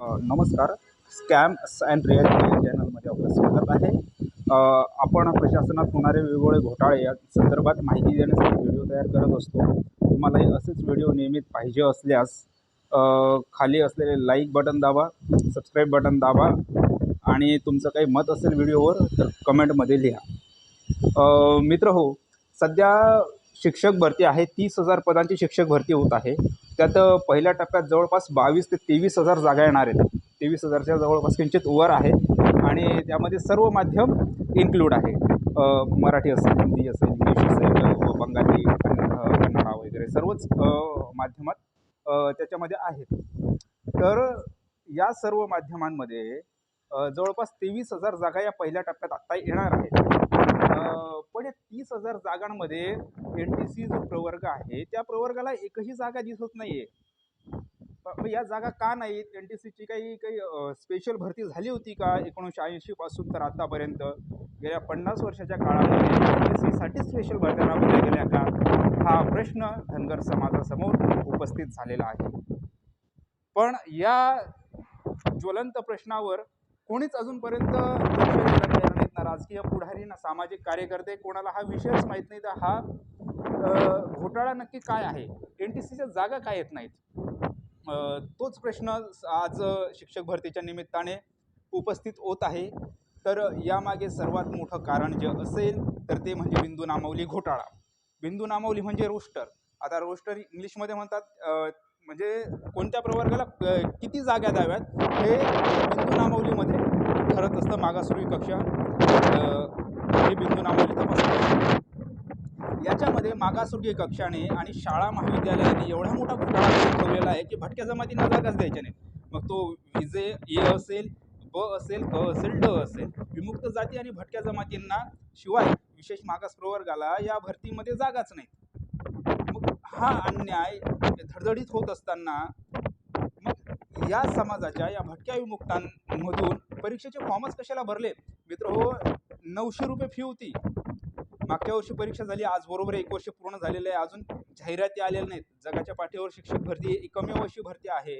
नमस्कार. Scams and real या चॅनलमध्ये आपलं स्वागत आहे. आपण प्रशासनात होणारे वेगवेगळे घोटाळे या संदर्भात माहिती देण्यासाठी व्हिडिओ तयार करत असतो. तुम्हालाही असेच व्हिडिओ नियमित पाहिजे असल्यास खाली असलेले लाईक बटन दाबा सबस्क्राईब बटन दाबा आणि तुमचं काही मत असेल व्हिडिओवर तर कमेंटमध्ये लिहा. मित्र हो सध्या शिक्षक भरती आहे तीस हजार पदांची शिक्षक भरती होत आहे. त्यात पहिल्या टप्प्यात जवळपास बावीस ते तेवीस हजार जागा येणार आहेत. तेवीस हजारच्या जवळपास किंचित वर आहे आणि त्यामध्ये सर्व माध्यम इन्क्लूड आहे. मराठी असेल हिंदी असेल इंग्लिश असेल बंगाली कन्नडा वगैरे सर्वच माध्यमात त्याच्यामध्ये आहेत. तर या सर्व माध्यमांमध्ये जवळपास तेवीस हजार जागा या पहिल्या टप्प्यात आत्ता येणार आहेत. पण या तीस हजार जागांमध्ये एन टी सी जो प्रवर्ग आहे त्या प्रवर्गाला एकही जागा दिसत नाही आहे या जागा का नाहीत? एन टी सीची काही काही स्पेशल भरती झाली होती का? एकोणीसशे ऐंशीपासून तर आत्तापर्यंत गेल्या पन्नास वर्षाच्या काळामध्ये एन टी सीसाठी स्पेशल भरत्या राबवल्या गेल्या का? हा प्रश्न धनगर समाजासमोर उपस्थित झालेला आहे. पण या ज्वलंत प्रश्नावर कोणीच अजूनपर्यंत लक्ष ना राजकीय पुढारी ना सामाजिक कार्यकर्ते कोणाला हा विषयच माहीत नाही. तर हा घोटाळा नक्की काय आहे? एन टी सीच्या जागा काय येत नाहीत? तोच प्रश्न आज शिक्षक भरतीच्या निमित्ताने उपस्थित होत आहे. तर यामागे सर्वात मोठं कारण जे असेल तर ते म्हणजे बिंदू नामवली घोटाळा. बिंदू नामावली म्हणजे रोस्टर. आता रोस्टर इंग्लिशमध्ये म्हणतात म्हणजे कोणत्या प्रवर्गाला किती जागा द्याव्यात हे बिंदू नामावलीमध्ये ठरत असतं मागासवर्गीय कक्षा हे बिंदू नामावली तपासतात याच्यामध्ये मागासवर्गीय कक्षाने आणि शाळा महाविद्यालयाने एवढा मोठा घोटाळा ठेवलेला आहे की भटक्या जमातींना जागाच द्यायच्या नाही मग तो विजे ए असेल ब असेल क असेल ड असेल विमुक्त जाती आणि भटक्या जमातींना शिवाय विशेष मागास प्रवर्गाला या भरतीमध्ये जागाच नाही. मग हा अन्याय धडधडीत होत असताना मग या समाजाच्या या भटक्या विमुक्तांमधून परीक्षेचे फॉर्मच कशाला भरले मित्र हो नऊशे रुपये फी होती. मागच्या वर्षी परीक्षा झाली आज बरोबर एक वर्ष पूर्ण झालेलं आहे. अजून जाहिराती आलेल्या नाहीत. जगाच्या पाठीवर शिक्षक भरती एकमेव अशी भरती आहे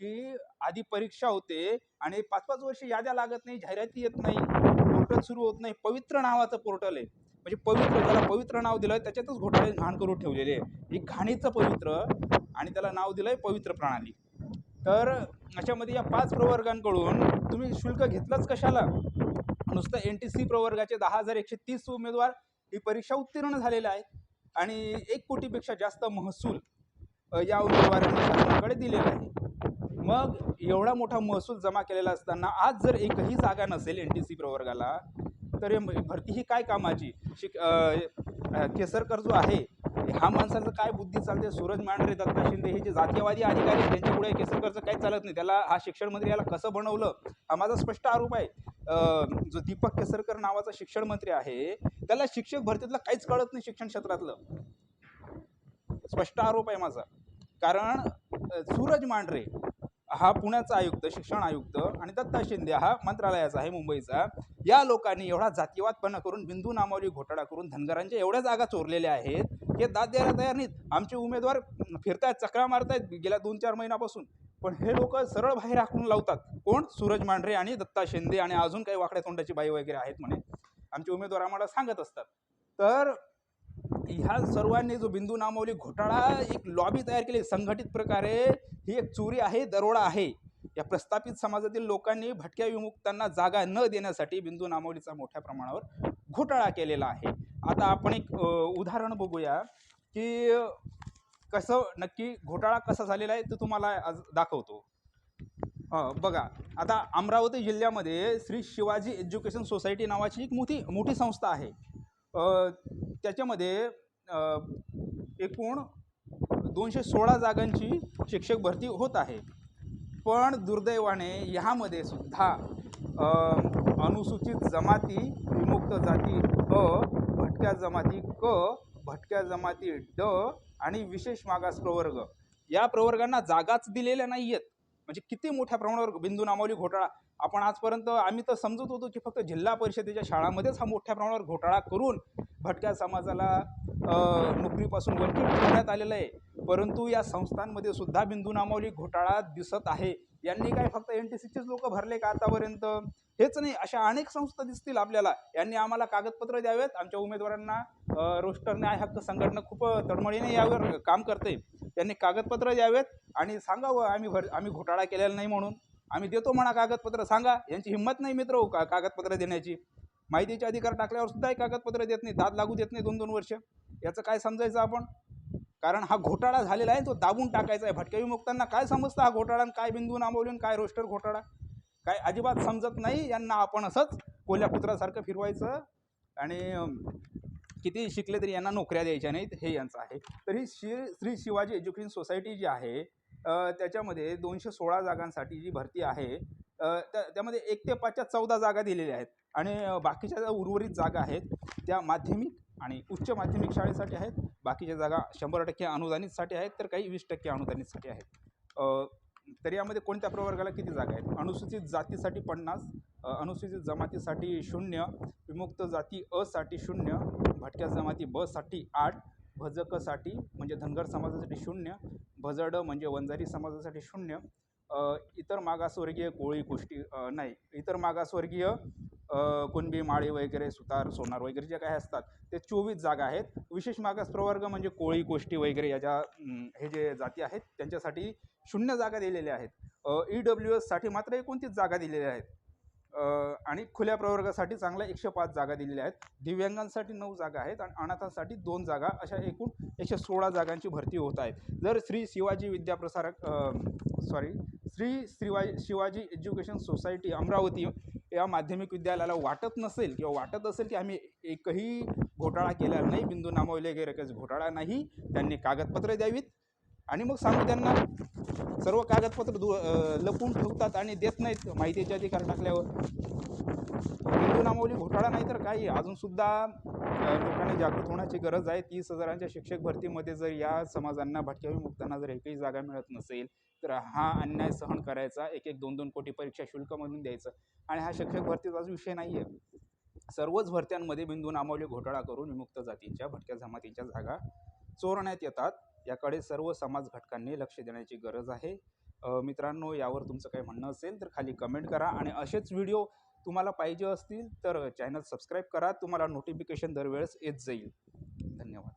की आधी परीक्षा होते आणि पाच पाच वर्ष याद्या लागत नाही जाहिराती येत नाही पोर्टल सुरू होत नाही. पवित्र नावाचं पोर्टल आहे. म्हणजे पवित्र त्याला पवित्र नाव दिलं त्याच्यातच घोटाळे घाण करून ठेवलेले आहे. एक घाणीचं पवित्र आणि त्याला नाव दिलं आहे पवित्र प्रणाली. तर अशामध्ये या पाच प्रवर्गांकडून तुम्ही शुल्क घेतलंच कशाला? नुसतं एन टी सी प्रवर्गाचे दहा हजार एकशे तीस उमेदवार ही परीक्षा उत्तीर्ण झालेले आहेत. आणि एक कोटीपेक्षा जास्त महसूल या उमेदवारांनी शासनाकडे दिलेला आहे. मग एवढा मोठा महसूल जमा केलेला असताना आज जर एकही जागा नसेल एन टी सी प्रवर्गाला तर म्हणजे भरती ही काय कामाची? शिक केसरकर जो आहे हा माणसाचं काय बुद्धी चालते? सूरज मांढरे दत्ता शिंदे हे जे जातीयवादी अधिकारी आहेत त्यांच्यापुढे केसरकरचं काही चालत नाही. त्याला हा शिक्षण मंत्री याला कसं बनवलं? हा माझा स्पष्ट आरोप आहे. जो दीपक केसरकर नावाचा शिक्षण मंत्री आहे त्याला शिक्षक भरतीतलं काहीच कळत नाही शिक्षण क्षेत्रातलं. स्पष्ट आरोप आहे माझा. कारण सूरज मांढरे हा पुण्याचा आयुक्त शिक्षण आयुक्त आणि दत्ता शिंदे हा मंत्रालयाचा आहे मुंबईचा. या लोकांनी एवढा जातीवादपणा करून बिंदू नामावली घोटाळा करून धनगरांच्या एवढ्या जागा चोरलेल्या आहेत हे दाद द्यायला तयार नाहीत. आमचे उमेदवार फिरतायत चक्रा मारतायत गेल्या दोन चार महिन्यापासून. पण हे लोक सरळ बाहेर हाकून लावतात. कोण? सूरज मांढरे आणि दत्ता शिंदे आणि अजून काही वाकड्या तोंडाची बाई वगैरे आहेत म्हणे. आमचे उमेदवार आम्हाला सांगत असतात. तर ह्या सर्वांनी जो बिंदू नामवली घोटाळा एक लॉबी तयार केली संघटित प्रकारे ही एक चोरी आहे दरोडा आहे. या प्रस्थापित समाजातील लोकांनी भटक्या विमुक्तांना जागा न देण्यासाठी बिंदू नामवलीचा मोठ्या प्रमाणावर घोटाळा केलेला आहे. आता आपण एक उदाहरण बघूया की कसं नक्की घोटाळा कसा झालेला आहे ते तुम्हाला आज दाखवतो. बघा आता अमरावती जिल्ह्यामध्ये श्री शिवाजी एज्युकेशन सोसायटी नावाची एक मोठी मोठी संस्था आहे. त्याच्यामध्ये एकूण दोनशे सोळा जागांची शिक्षक भरती होत आहे. पण दुर्दैवाने ह्यामध्ये सुद्धा अनुसूचित जमाती विमुक्त जाती अ भटक्या जमाती क भटक्या जमाती ड आणि विशेष मागास प्रवर्ग. या प्रवर्गांना जागाच दिलेल्या नाही आहेत म्हणजे किती मोठ्या प्रमाणावर बिंदू नामावली घोटाळा. आपण आजपर्यंत आम्ही तर समजत होतो की फक्त जिल्हा परिषदेच्या शाळांमध्येच हा मोठ्या प्रमाणावर घोटाळा करून भटक्या समाजाला नोकरीपासून वंचित ठेवण्यात आलेलं आहे. परंतु या संस्थांमध्ये सुद्धा बिंदू नामावली घोटाळा दिसत आहे. यांनी काय फक्त एन टी सीचेच लोक भरले का आतापर्यंत? हेच नाही अशा अनेक संस्था दिसतील आपल्याला. यांनी आम्हाला कागदपत्र द्यावेत. आमच्या उमेदवारांना रोस्टर न्याय हक्क संघटना खूप तडमळीने यावर काम करते. त्यांनी कागदपत्र द्यावेत आणि सांगावं आम्ही भर आम्ही घोटाळा केलेला नाही म्हणून. आम्ही देतो म्हणा कागदपत्र सांगा. यांची हिंमत नाही मित्र हो का कागदपत्र देण्याची. माहितीचे अधिकार टाकल्यावर सुद्धा एक कागदपत्र देत नाही. दाद लागू देत नाही दोन दोन वर्ष. याचं काय समजायचं आपण? कारण हा घोटाळा झालेला आहे तो दाबून टाकायचा आहे. भटक्या विमुक्तांना काय समजतं हा घोटाळा आणि काय बिंदू नामवली आणि काय रोस्टर घोटाळा? काय अजिबात समजत नाही. यांना आपण असंच कोल्हापुत्रासारखं फिरवायचं आणि किती शिकले तरी यांना नोकऱ्या द्यायच्या नाहीत. हे यांचं आहे. तर ही श्री श्री शिवाजी एज्युकेशन सोसायटी जी आहे त्याच्यामध्ये दोनशे सोळा जागांसाठी जी भरती आहे त्या त्यामध्ये एक ते पाचच्या चौदा जागा दिलेल्या आहेत. आणि बाकीच्या ज्या उर्वरित जागा आहेत त्या माध्यमिक आणि उच्च माध्यमिक शाळेसाठी आहेत. बाकीच्या जागा शंभर टक्के अनुदानितसाठी आहेत तर काही वीस टक्के अनुदानितसाठी आहेत. तर यामध्ये कोणत्या प्रवर्गाला किती जागा आहेत? अनुसूचित जातीसाठी पन्नास अनुसूचित जमातीसाठी शून्य विमुक्त जाती असाठी शून्य भटक्या जमाती बसाठी आठ भजकसाठी म्हणजे धनगर समाजासाठी शून्य भजड म्हणजे वंजारी समाजासाठी शून्य इतर मागासवर्गीय कोळी कुष्टी नाही इतर मागासवर्गीय कुणबी माळी वगैरे सुतार सोनार वगैरे जे काही असतात ते चोवीस जागा आहेत. विशेष मागास प्रवर्ग म्हणजे कोळी गोष्टी वगैरे या ज्या हे जे जाती आहेत त्यांच्यासाठी शून्य जागा दिलेल्या आहेत. ई डब्ल्यू एससाठी मात्र एकोणतीस जागा दिलेल्या आहेत. आणि खुल्या प्रवर्गासाठी चांगल्या एकशे पाच जागा दिलेल्या आहेत. दिव्यांगांसाठी नऊ जागा आहेत आणि अनाथांसाठी दोन जागा अशा एकूण एकशे सोळा जागांची भरती होत आहे जर Shri Shivaji Vidyaprasarak sorry Shri Shivaji Shivaji education society Amravati या माध्यमिक विद्यालयाला वाटत नसेल किंवा वाटत असेल की आम्ही एकही घोटाळा केला नाही बिंदू नामावले वगैरे काही घोटाळा नाही त्यांनी कागदपत्र द्यावीत. आणि मग सांगू त्यांना सर्व कागदपत्र दु लपून लपवून ठेवतात आणि देत नाहीत माहितीचे अधिकार टाकल्यावर. हिंदू नामावली घोटाळा नाही तर काही. अजूनसुद्धा लोकांनी जागृत होण्याची गरज आहे. तीस हजारांच्या शिक्षक भरतीमध्ये जर या समाजांना भटक्या विमुक्तांना जर एकही जागा मिळत नसेल तर हा अन्याय सहन करायचा. एक एक दोन दोन कोटी परीक्षा शुल्क म्हणून द्यायचं. आणि हा शिक्षक भरतीचाच विषय नाही आहे सर्वच भरत्यांमध्ये बिंदू नामावली घोटाळा करून विमुक्त जातींच्या भटक्या जमातीच्या जागा चोरण्यात येतात. याकडे सर्व समाज घटकांनी लक्ष देण्याची गरज आहे. मित्रांनो यावर तुमचं काही म्हणणं असेल तर खाली कमेंट करा आणि असेच व्हिडिओ तुम्हाला पाहिजे असतील तर चॅनल सबस्क्राईब करा. तुम्हाला नोटिफिकेशन दरवेळेस येत जाईल. धन्यवाद.